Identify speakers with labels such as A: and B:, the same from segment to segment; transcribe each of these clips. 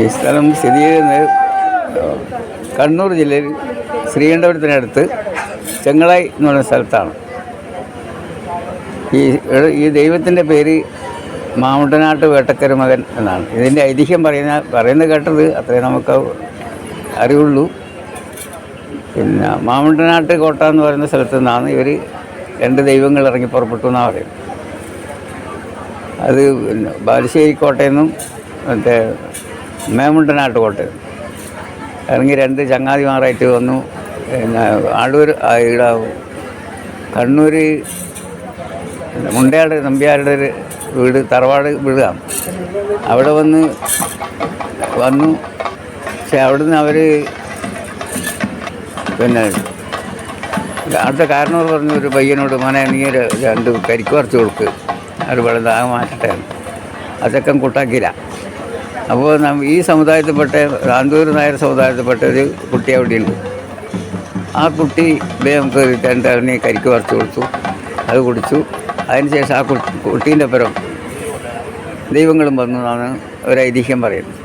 A: ഈ സ്ഥലം സ്ഥിതി ചെയ്യുന്നത് കണ്ണൂർ ജില്ലയിൽ ശ്രീകണ്ഠപുരത്തിനടുത്ത് ചെങ്ങളായി എന്ന് പറയുന്ന സ്ഥലത്താണ്. ഈ ഈ ദൈവത്തിന്റെ പേര് മാമുട്ടനാട്ട് വേട്ടക്കര മകൻ എന്നാണ്. ഇതിന്റെ ഐതിഹ്യം പറയുന്ന പറയുന്നത് കേട്ടത് അത്രേ നമുക്ക് അറിവുള്ളൂ. പിന്നെ മാമുണ്ടനാട്ട് കോട്ട എന്ന് പറയുന്ന സ്ഥലത്ത് നിന്നാണ് ഇവർ രണ്ട് ദൈവങ്ങൾ ഇറങ്ങി പുറപ്പെട്ടു എന്നാണ് പറയുന്നത്. അത് ബാലുശ്ശേരി കോട്ടയെന്നും മറ്റേ മേമുണ്ടനാട്ട് കോട്ടയം ഇറങ്ങി രണ്ട് ചങ്ങാതിമാരായിട്ട് വന്നു. പിന്നെ ആളൂർ ഇവിടെ കണ്ണൂർ മുണ്ടയാട് നമ്പ്യാരുടെ ഒരു വീട് തറവാട് വീടാണ്. അവിടെ വന്ന് വന്നു. പക്ഷെ അവിടുന്ന് അവർ പിന്നെ അവിടുത്തെ കാരണവർ പറഞ്ഞു ഒരു പയ്യനോട് മോനെ നീ ഒരു രണ്ട് കരിക്ക് കുറച്ച് കൊടുക്ക്. അവർ വെള്ളം താങ്ങ മാറ്റട്ടെ. അതൊക്കെ കൂട്ടാക്കിയില്ല. അപ്പോൾ ഈ സമുദായത്തിൽപ്പെട്ട ആന്തൂർ നായർ സമുദായത്തിൽപ്പെട്ട ഒരു കുട്ടി അവിടെ ഉണ്ട് ആ കുട്ടി നമുക്ക് രണ്ട് ഇറങ്ങി കരിക്ക് വറുത്ത് കൊടുത്തു. അത് കുടിച്ചു. അതിനുശേഷം ആ കുട്ടി കുട്ടീന്റെ പുറം ദൈവങ്ങളും വന്നു എന്നാണ് ഒരു ഐതിഹ്യം പറയുന്നത്.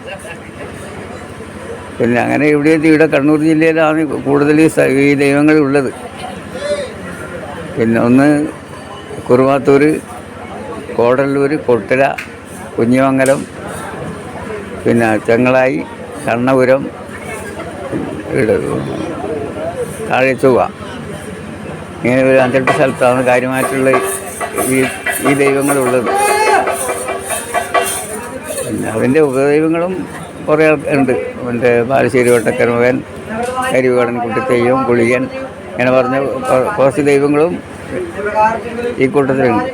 A: പിന്നെ അങ്ങനെ ഇവിടെ ഇവിടെ കണ്ണൂർ ജില്ലയിലാണ് കൂടുതൽ ഈ ദൈവങ്ങൾ ഉള്ളത്. പിന്നെ ഒന്ന് കുറുവാത്തൂർ കോടല്ലൂർ കൊട്ടില കുഞ്ഞിമംഗലം പിന്നെ ചെങ്ങളായി കണ്ണപുരം താഴെ താഴെച്ചുവ ഇങ്ങനെ ഒരു അഞ്ചെട്ട് സ്ഥലത്താണ് കാര്യമായിട്ടുള്ള ഈ ഈ ദൈവങ്ങളുള്ളത്. പിന്നെ അതിന്റെ ഉപദൈവങ്ങളും കുറേ ഉണ്ട്. അവന്റെ ബാലശ്ശേരി വട്ടക്കരമകൻ കരിവുകടൻ കുട്ടിത്തെയ്യം കുളിയൻ ഇങ്ങനെ പറഞ്ഞ കുറച്ച് ദൈവങ്ങളും ഈ കൂട്ടത്തിലുണ്ട്.